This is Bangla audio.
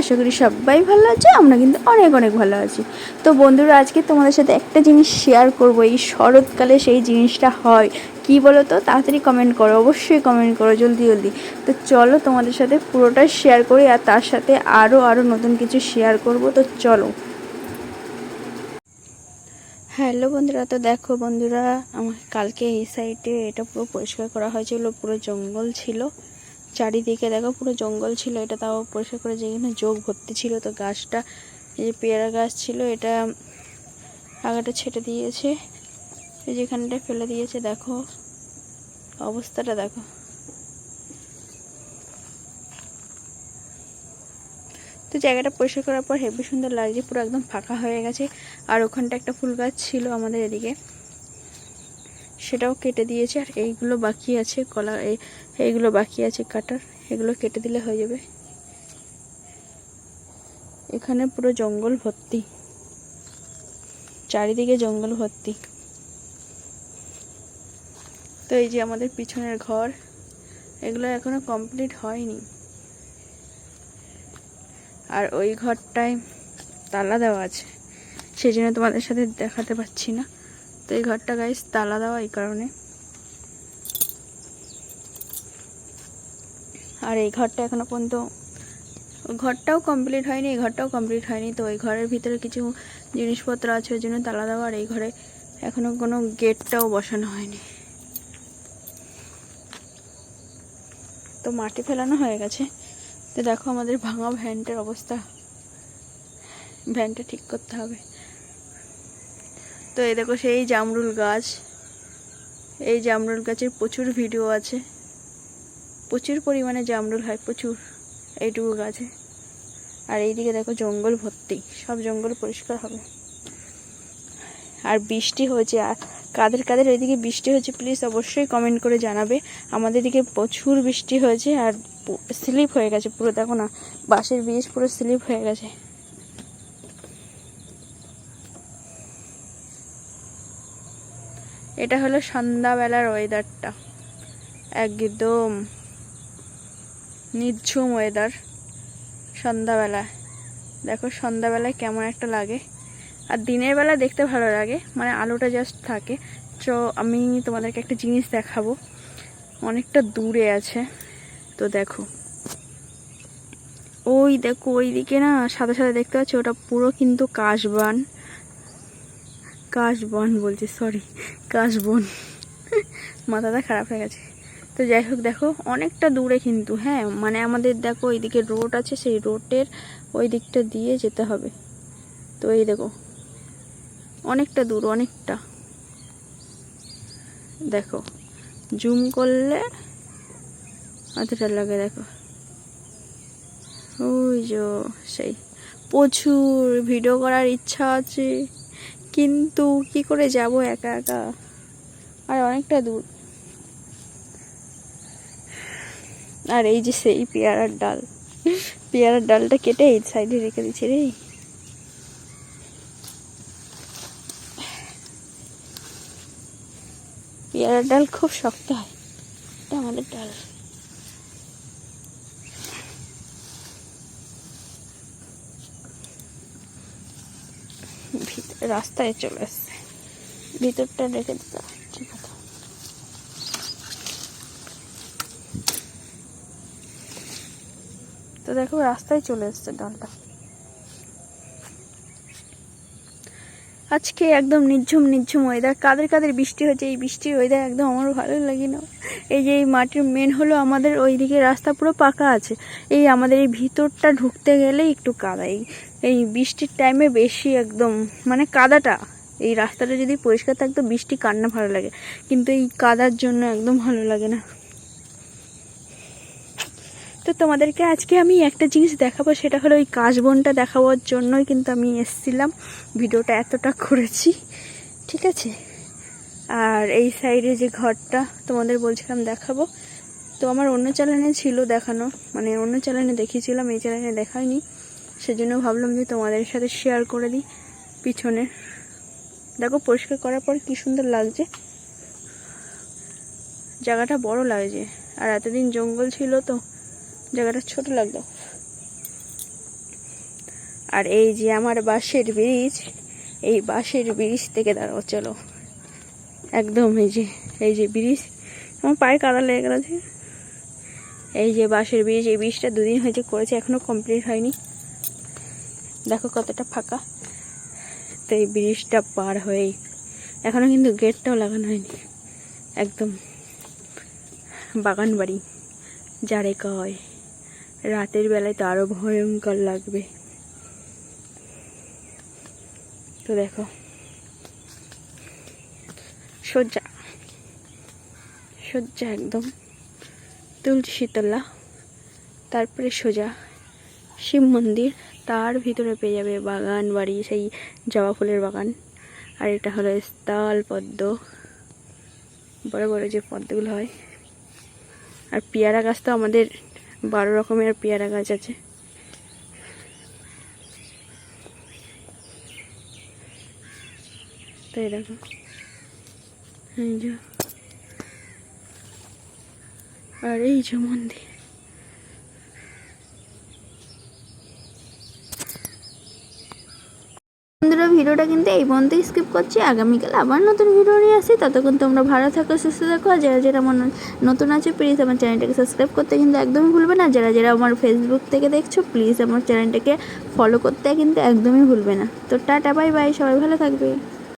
আশা করি সবাই ভালো আছে, আমরা কিন্তু অনেক অনেক ভালো আছি। তো বন্ধুরা, আজকে তোমাদের সাথে একটা জিনিস শেয়ার করব, এই শরৎকালে সেই জিনিসটা হয়। কি বলো তো তাড়াতাড়ি কমেন্ট করো, অবশ্যই কমেন্ট করো, জলদি জলদি। তো চলো তোমাদের সাথে পুরোটা শেয়ার করি আর তার সাথে আরও আরও নতুন কিছু শেয়ার করব, তো চলো। হ্যালো বন্ধুরা, তো দেখো বন্ধুরা, আমার কালকে এই সাইডে এটা পুরো পরিষ্কার করা হয়েছিল, পুরো জঙ্গল ছিল। চারিদিকে দেখো পুরো জঙ্গল ছিল, এটা তাও পরিষ্কার করে যেখানে যোগ ভর্তি ছিল, তো গাছটা, এই যে পেয়ারা গাছ ছিল, এটা আগাটা ছেটে দিয়েছে, এই যেখানটা ফেলে দিয়েছে, দেখো, অবস্থাটা দেখো। তো জায়গাটা পরিষ্কার করার পর হেবি সুন্দর লাগছে, পুরো একদম ফাঁকা হয়ে গেছে, আর ওখানটা একটা ফুল গাছ ছিল আমাদের এদিকে। সেটাও কেটে দিয়েছে, আর এইগুলো বাকি আছে, কলা, এই- এইগুলো বাকি আছে, কাটার, এগুলো কেটে দিলে হয়ে যাবে। এখানে পুরো জঙ্গল ভর্তি। চারিদিকে জঙ্গল ভর্তি। তো এই যে আমাদের পিছনের ঘর, এগুলো এখনও কমপ্লিট হয়নি। আর ওই ঘরটায় তালা দেওয়া আছে সেই জন্য তোমাদের সাথে দেখাতে পাচ্ছি না। তো এই ঘরটা গাইস তালা দেওয়া এই কারণে। আর এই ঘরটা এখনও পর্যন্ত ঘরটাও কমপ্লিট হয়নি, এই ঘরটাও কমপ্লিট হয়নি। তো এই ঘরের ভিতরে কিছু জিনিসপত্র আছে, ওই জন্য তালা দেওয়া। আর এই ঘরে এখনও কোনো গেটটাও বসানো হয়নি। তো মাটি ফেলানো হয়ে গেছে। তো দেখো আমাদের ভাঙা ভ্যানটার অবস্থা। ভ্যানটা ঠিক করতে হবে। তো এই দেখো সেই জামরুল গাছ। এই জামরুল গাছের প্রচুর ভিডিও আছে। প্রচুর পরিমাণে জামরুল হয়, প্রচুর। এইটুকু গাছে। আর এইদিকে দেখো জঙ্গল ভর্তি, সব জঙ্গল পরিষ্কার হবে। আর বৃষ্টি হয়েছে, আর কাদের কাদের ওইদিকে বৃষ্টি হয়েছে প্লিজ অবশ্যই কমেন্ট করে জানাবে। আমাদের দিকে প্রচুর বৃষ্টি হয়েছে আর স্লিপ হয়ে গেছে পুরো, দেখো না, বাঁশের বীজ পুরো স্লিপ হয়ে গেছে। এটা হলো সন্ধ্যাবেলার ওয়েদারটা একদম নির্ঝুম ওয়েদার সন্ধ্যাবেলা দেখো সন্ধ্যাবেলায় কেমন একটা লাগে। আর দিনের বেলা দেখতে ভালো লাগে মানে আলোটা জাস্ট থাকে। তো আমি তোমাদেরকে একটা জিনিস দেখাবো। অনেকটা দূরে আছে। তো দেখো। ওই দেখো ওই দিকে না, সাদা সাদা দেখতে পাচ্ছি, ওটা পুরো কিন্তু কাশবান। কাশবন বলছি সরি কাশবন। মাথাটা খারাপ হয়ে গেছে। তো যাই হোক, দেখো, অনেকটা দূরে কিন্তু হ্যাঁ মানে আমাদের দেখো ওইদিকে রোড আছে, সেই রোডের ওই দিকটা দিয়ে যেতে হবে। তো এই দেখো, অনেকটা দূর, অনেকটা। দেখো জুম করলে অতটা লাগে, দেখো। ওই যে, সেই, প্রচুর ভিডিও করার ইচ্ছা আছে। কিন্তু কি করে যাব একা একা? আর অনেকটা দূর। আর এই যে সেই পেয়ারার ডাল। পেয়ারার ডালটা কেটে এই সাইডে রেখে দিচ্ছে রে। পেয়ারার ডাল খুব শক্ত হয়। এটা আমাদের ডাল ভিতরে রাস্তায় চলে এসছে ভিতরটা রেখে দিতে ঠিক আছে। তো দেখো, রাস্তায় চলে এসছে ডালটা আজকে একদম নিঝুম নিঝুম ওয়েদার কাদের কাদের বৃষ্টি হচ্ছে এই বৃষ্টির ওয়েদার একদম আমার ভালো লাগে না এই যে এই মাটির মেন হলো আমাদের ওইদিকে রাস্তা পুরো পাকা আছে। এই আমাদের এই ভিতরটা ঢুকতে গেলেই একটু কাদা এই এই বৃষ্টির টাইমে বেশি একদম মানে কাদাটা, এই রাস্তাটা যদি পরিষ্কার থাকতো বৃষ্টি কান্না ভালো লাগে, কিন্তু এই কাদার জন্য একদম ভালো লাগে না। তো তোমাদেরকে আজকে আমি একটা জিনিস দেখাবো, সেটা হলো ওই কাশবনটা দেখাবার জন্যই কিন্তু আমি এসছিলাম, ভিডিওটা এতটা করেছি, ঠিক আছে? আর এই সাইডে যে ঘরটা তোমাদের বলছিলাম দেখাবো, তো আমার অন্য চ্যানেলে ছিল দেখানো মানে অন্য চ্যানেলে দেখিয়েছিলাম, এই চ্যানেলে দেখাইনি সেজন্য ভাবলাম যে তোমাদের সাথে শেয়ার করে দিই পিছনে দেখো, পরিষ্কার করার পর কি সুন্দর লাগছে। জায়গাটা বড় লাগছে, আর এতদিন জঙ্গল ছিল তো, জায়গাটা ছোট লাগতো। আর এই যে আমার বাঁশের ব্রিজ এই বাঁশের ব্রিজ থেকে দাঁড়াও, চলো। একদম এই যে এই যে ব্রিজ আমার পায়ে কাদা লেগে গেছে এই যে বাঁশের ব্রিজ এই ব্রিজটা দুদিন হয়েছে করেছে, এখনও কমপ্লিট হয়নি। দেখো কতটা ফাঁকা। তো এই ব্রিজটা পার হয়েই এখনও কিন্তু গেটটাও লাগানো হয়নি। একদম বাগান বাড়ি যারে কয় রাতের বেলায় তো আরও ভয়ঙ্কর লাগবে। তো দেখো সজ্জা সজ্জা একদম তুলসী তলা, তারপরে সোজা শিব মন্দির। তার ভিতরে পেয়ে যাবে বাগান, বাড়ি, সেই জবা ফুলের বাগান। আর এটা হলো স্থল পদ্ম। বড় বড় যে পদ্মগুলো হয়। আর পেয়ারা গাছ তো আমাদের বারো রকমের পেয়ারা গাছ আছে। তাই দেখো। এই যে। আর এই যে মন্দির বন্ধুরা ভিডিওটা কিন্তু এই পর্যন্ত স্কিপ করছি। আগামীকাল আবার নতুন ভিডিও নিয়ে আসি। ততক্ষণ তোমরা ভালো থাকো, সুস্থ থাকো। আর যারা যারা আমার নতুন আছে প্লিজ আমার চ্যানেলটাকে সাবস্ক্রাইব করতে কিন্তু একদমই ভুলবে না। যারা যারা আমার ফেসবুক থেকে দেখছ প্লিজ আমার চ্যানেলটাকে ফলো করতে কিন্তু একদমই ভুলবে না। তো টাটা বাই বাই সবাই ভালো থাকবে।